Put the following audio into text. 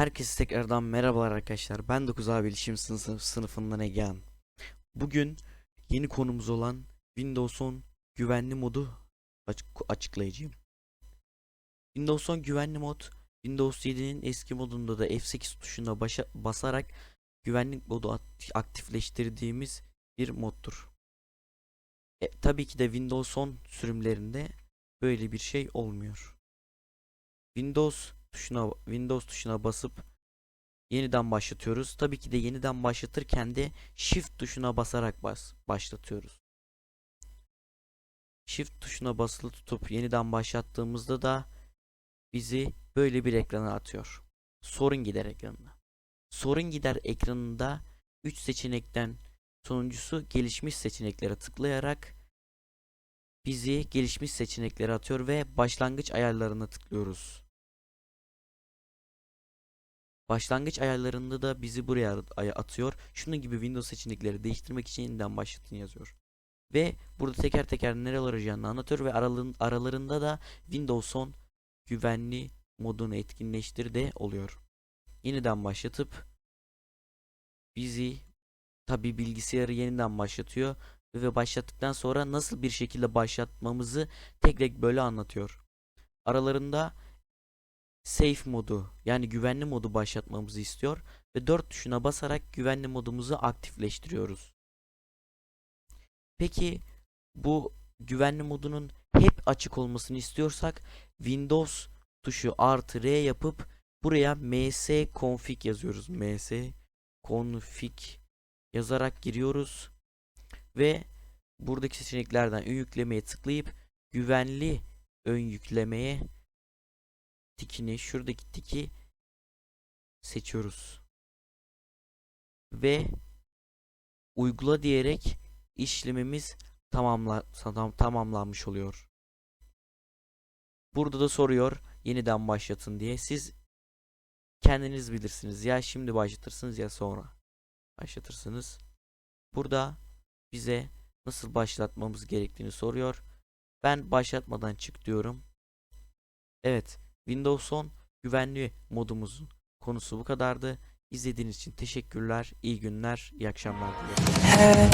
Herkese tekrardan merhabalar arkadaşlar. Ben 9 abi İletişim sınıf, sınıfından Egehan. Bugün yeni konumuz olan Windows 10 güvenli modu açık, açıklayacağım. Windows 10 güvenli mod Windows 7'nin eski modunda da F8 tuşuna başa, basarak güvenlik modu aktifleştirdiğimiz bir moddur. E, tabii ki de Windows 10 sürümlerinde böyle bir şey olmuyor. Windows tuşuna Windows tuşuna basıp yeniden başlatıyoruz. Tabii ki de yeniden başlatırken de Shift tuşuna basarak bas başlatıyoruz. Shift tuşuna basılı tutup yeniden başlattığımızda da bizi böyle bir ekrana atıyor. Sorun gider ekranına. Sorun gider ekranında 3 seçenekten sonuncusu gelişmiş seçeneklere tıklayarak bizi gelişmiş seçeneklere atıyor ve başlangıç ayarlarına tıklıyoruz. Başlangıç ayarlarında da bizi buraya atıyor. Şunun gibi Windows seçenekleri değiştirmek için yeniden başlatın yazıyor. Ve burada teker teker neler olacağını anlatıyor ve aralarında da Windows 10 güvenli modunu etkinleştir de oluyor. Yeniden başlatıp bizi tabi bilgisayarı yeniden başlatıyor ve başlattıktan sonra nasıl bir şekilde başlatmamızı tek tek böyle anlatıyor. Aralarında safe modu yani güvenli modu başlatmamızı istiyor ve 4 tuşuna basarak güvenli modumuzu aktifleştiriyoruz. Peki bu güvenli modunun hep açık olmasını istiyorsak Windows tuşu artı R yapıp buraya ms config yazıyoruz. ms config yazarak giriyoruz ve buradaki seçeneklerden ön yüklemeye tıklayıp güvenli ön yüklemeye tikini şuradaki tiki seçiyoruz. Ve uygula diyerek işlemimiz tamamla tam- tamamlanmış oluyor. Burada da soruyor yeniden başlatın diye. Siz kendiniz bilirsiniz. Ya şimdi başlatırsınız ya sonra başlatırsınız. Burada bize nasıl başlatmamız gerektiğini soruyor. Ben başlatmadan çık diyorum. Evet, Windows 10 güvenli modumuzun konusu bu kadardı. İzlediğiniz için teşekkürler. İyi günler, iyi akşamlar dilerim.